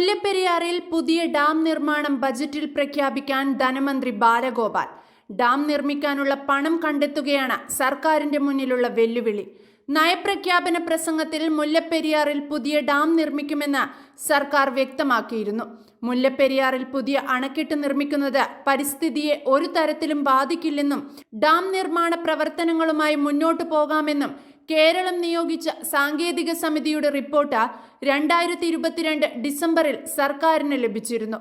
മുല്ലപ്പെരിയാറിൽ പുതിയ ഡാം നിർമ്മാണം ബജറ്റിൽ പ്രഖ്യാപിക്കാൻ ധനമന്ത്രി ബാലഗോപാൽ. ഡാം നിർമ്മിക്കാനുള്ള പണം കണ്ടെത്തുകയാണ് സർക്കാരിന്റെ മുന്നിലുള്ള വെല്ലുവിളി. നയപ്രഖ്യാപന പ്രസംഗത്തിൽ മുല്ലപ്പെരിയാറിൽ പുതിയ ഡാം നിർമ്മിക്കുമെന്ന് സർക്കാർ വ്യക്തമാക്കിയിരുന്നു. മുല്ലപ്പെരിയാറിൽ പുതിയ അണക്കെട്ട് നിർമ്മിക്കുന്നത് പരിസ്ഥിതിയെ ഒരു തരത്തിലും ബാധിക്കില്ലെന്നും ഡാം നിർമ്മാണ പ്രവർത്തനങ്ങളുമായി മുന്നോട്ടു പോകാമെന്നും കേരളം നിയോഗിച്ച സാങ്കേതിക സമിതിയുടെ റിപ്പോർട്ട് രണ്ടായിരത്തി ഇരുപത്തിരണ്ട് ഡിസംബറിൽ സർക്കാരിന് ലഭിച്ചിരുന്നു.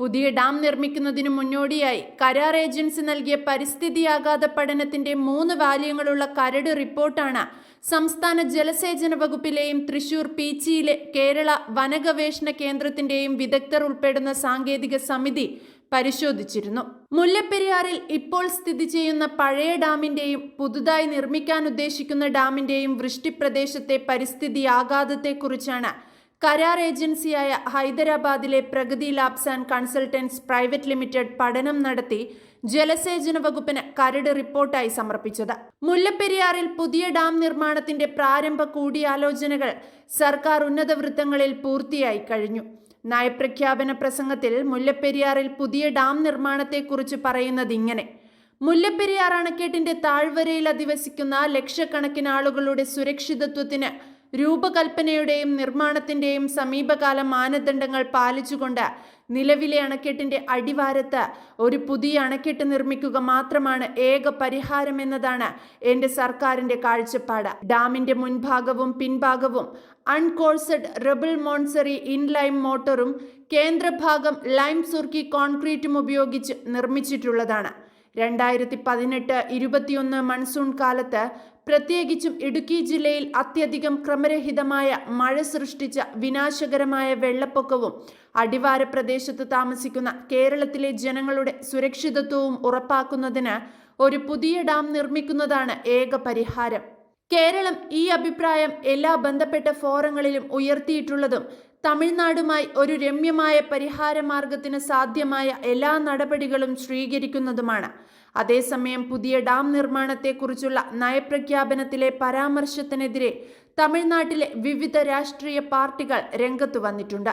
പുതിയ ഡാം നിർമ്മിക്കുന്നതിനു മുന്നോടിയായി കരാർ ഏജൻസി നൽകിയ പരിസ്ഥിതി ആഘാത പഠനത്തിന്റെ മൂന്ന് വാല്യങ്ങളുള്ള കരട് റിപ്പോർട്ടാണ് സംസ്ഥാന ജലസേചന വകുപ്പിലെയും തൃശൂർ പീച്ചിയിലെ കേരള വനഗവേഷണ കേന്ദ്രത്തിന്റെയും വിദഗ്ധർ ഉൾപ്പെടുന്ന സാങ്കേതിക സമിതി പരിശോധിച്ചിരുന്നു. മുല്ലപ്പെരിയാറിൽ ഇപ്പോൾ സ്ഥിതി ചെയ്യുന്ന പഴയ ഡാമിന്റെയും പുതുതായി നിർമ്മിക്കാൻ ഉദ്ദേശിക്കുന്ന ഡാമിന്റെയും വൃഷ്ടിപ്രദേശത്തെ പരിസ്ഥിതി ആഘാതത്തെക്കുറിച്ചാണ് കരാർ ഏജൻസിയായ ഹൈദരാബാദിലെ Pragati labs and consultants private limited പഠനം നടത്തി ജലസേചന വകുപ്പിന് കരട് റിപ്പോർട്ടായി സമർപ്പിച്ചത്. മുല്ലപ്പെരിയാറിൽ പുതിയ ഡാം നിർമ്മാണത്തിന്റെ പ്രാരംഭ കൂടിയാലോചനകൾ സർക്കാർ ഉന്നത വൃത്തങ്ങളിൽ പൂർത്തിയായി കഴിഞ്ഞു. നയപ്രഖ്യാപന പ്രസംഗത്തിൽ മുല്ലപ്പെരിയാറിൽ പുതിയ ഡാം നിർമ്മാണത്തെക്കുറിച്ച് പറയുന്നത് ഇങ്ങനെ. മുല്ലപ്പെരിയാർ അണക്കെട്ടിന്റെ താഴ്വരയിൽ അധിവസിക്കുന്ന ലക്ഷക്കണക്കിന് ആളുകളുടെ സുരക്ഷിതത്വത്തിന് രൂപകൽപ്പനയുടെയും നിർമ്മാണത്തിന്റെയും സമീപകാല മാനദണ്ഡങ്ങൾ പാലിച്ചുകൊണ്ട് നിലവിലെ അണക്കെട്ടിന്റെ അടിവാരത്ത് ഒരു പുതിയ അണക്കെട്ട് നിർമ്മിക്കുക മാത്രമാണ് ഏക പരിഹാരമെന്നതാണ് എന്റെ സർക്കാരിന്റെ കാഴ്ചപ്പാട്. ഡാമിന്റെ മുൻഭാഗവും പിൻഭാഗവും അൺകോഴ്സഡ് റബിൾ മോൺസറി ഇൻലൈം മോട്ടറും കേന്ദ്രഭാഗം ലൈം സുർക്കി കോൺക്രീറ്റും ഉപയോഗിച്ച് നിർമ്മിച്ചിട്ടുള്ളതാണ്. രണ്ടായിരത്തി പതിനെട്ട് ഇരുപത്തിയൊന്ന് മൺസൂൺ കാലത്ത് പ്രത്യേകിച്ചും ഇടുക്കി ജില്ലയിൽ അത്യധികം ക്രമരഹിതമായ മഴ സൃഷ്ടിച്ച വിനാശകരമായ വെള്ളപ്പൊക്കവും അടിവാര പ്രദേശത്ത് താമസിക്കുന്ന കേരളത്തിലെ ജനങ്ങളുടെ സുരക്ഷിതത്വവും ഉറപ്പാക്കുന്നതിന് ഒരു പുതിയ ഡാം നിർമ്മിക്കുന്നതാണ് ഏക പരിഹാരം. കേരളം ഈ അഭിപ്രായം എല്ലാ ബന്ധപ്പെട്ട ഫോറങ്ങളിലും ഉയർത്തിയിട്ടുള്ളതും തമിഴ്നാടുമായി ഒരു രമ്യമായ പരിഹാര മാർഗത്തിന് സാധ്യമായ എല്ലാ നടപടികളും സ്വീകരിക്കുന്നതുമാണ്. അതേസമയം പുതിയ ഡാം നിർമ്മാണത്തെക്കുറിച്ചുള്ള നയപ്രഖ്യാപനത്തിലെ പരാമർശത്തിനെതിരെ തമിഴ്നാട്ടിലെ വിവിധ രാഷ്ട്രീയ പാർട്ടികൾ രംഗത്തു വന്നിട്ടുണ്ട്.